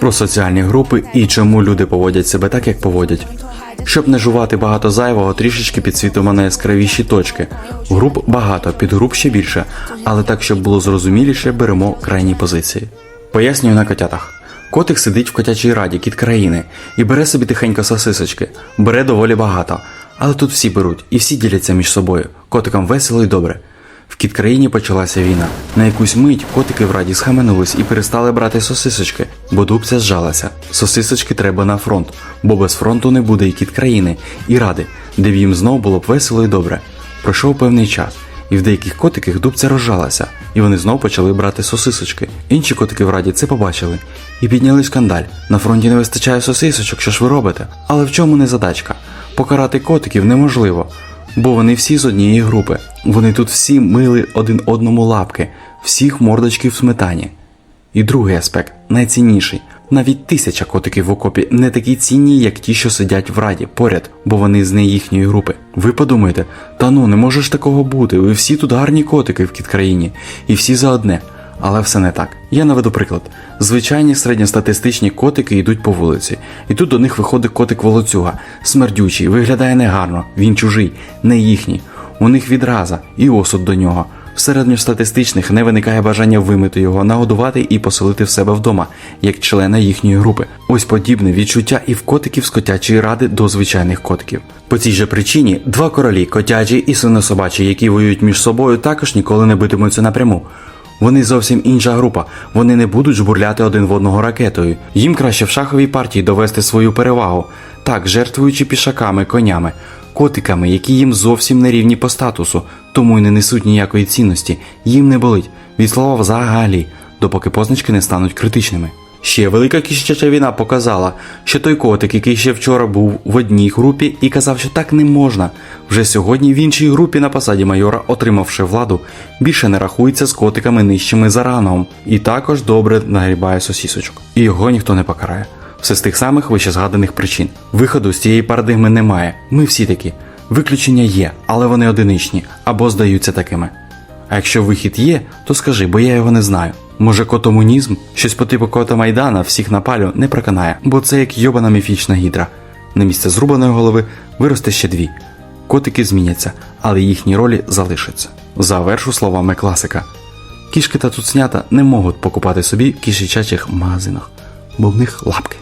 про соціальні групи і чому люди поводять себе так, як поводять. Щоб не жувати багато зайвого, трішечки підсвітимо на яскравіші точки. Груп багато, підгруп ще більше, але так, щоб було зрозуміліше, беремо крайні позиції. Пояснюю на котятах. Котик сидить в котячій раді, кіт країни, і бере собі тихенько сосисочки, бере доволі багато. Але тут всі беруть і всі діляться між собою. Котикам весело і добре. В кіт країні почалася війна. На якусь мить котики в раді схаменулись і перестали брати сосисочки, бо дубця зжалася. Сосисочки треба на фронт, бо без фронту не буде і кіт країни, і ради, де б їм знов було б весело і добре. Пройшов певний час, і в деяких котиків дубця розжалася, і вони знов почали брати сосисочки. Інші котики в раді це побачили і підняли скандаль. На фронті не вистачає сосисочок, що ж ви робите? Але в чому не задачка? Покарати котиків неможливо, бо вони всі з однієї групи. Вони тут всі мили один одному лапки, всіх мордочки в сметані. І другий аспект найцінніший. Навіть тисяча котиків в окопі не такі цінні, як ті, що сидять в раді поряд, бо вони з не їхньої групи. Ви подумаєте, та ну не може ж такого бути. Ви всі тут гарні котики в кіт-країні, і всі за одне. Але все не так. Я наведу приклад. Звичайні середньостатистичні котики йдуть по вулиці, і тут до них виходить котик волоцюга, смердючий, виглядає негарно, він чужий, не їхній. У них відраза і осуд до нього. В середньостатистичних не виникає бажання вимити його, нагодувати і поселити в себе вдома, як члена їхньої групи. Ось подібне відчуття і в котиків з котячої ради до звичайних котиків. По цій же причині два королі, котячі і свинособачі, які воюють між собою, також ніколи не битимуться напряму. Вони зовсім інша група, вони не будуть жбурляти один в одного ракетою. Їм краще в шаховій партії довести свою перевагу, так жертвуючи пішаками, конями, котиками, які їм зовсім не рівні по статусу, тому й не несуть ніякої цінності, їм не болить від слова взагалі, допоки позначки не стануть критичними. Ще велика кіщача війна показала, що той котик, який ще вчора був в одній групі і казав, що так не можна, вже сьогодні в іншій групі на посаді майора, отримавши владу, більше не рахується з котиками нижчими за рангом і також добре нагрібає сосісочок. І його ніхто не покарає. Все з тих самих вище згаданих причин. Виходу з цієї парадигми немає. Ми всі такі. Виключення є, але вони одиничні або здаються такими. А якщо вихід є, то скажи, бо я його не знаю. Може, котомунізм, щось по типу кота Майдана всіх на палю не проканає, бо це як йобана міфічна гідра. На місце зрубаної голови виросте ще дві. Котики зміняться, але їхні ролі залишаться. Завершу словами класика. Кішки та цуцнята не можуть покупати собі в кішечачих магазинах, бо в них лапки.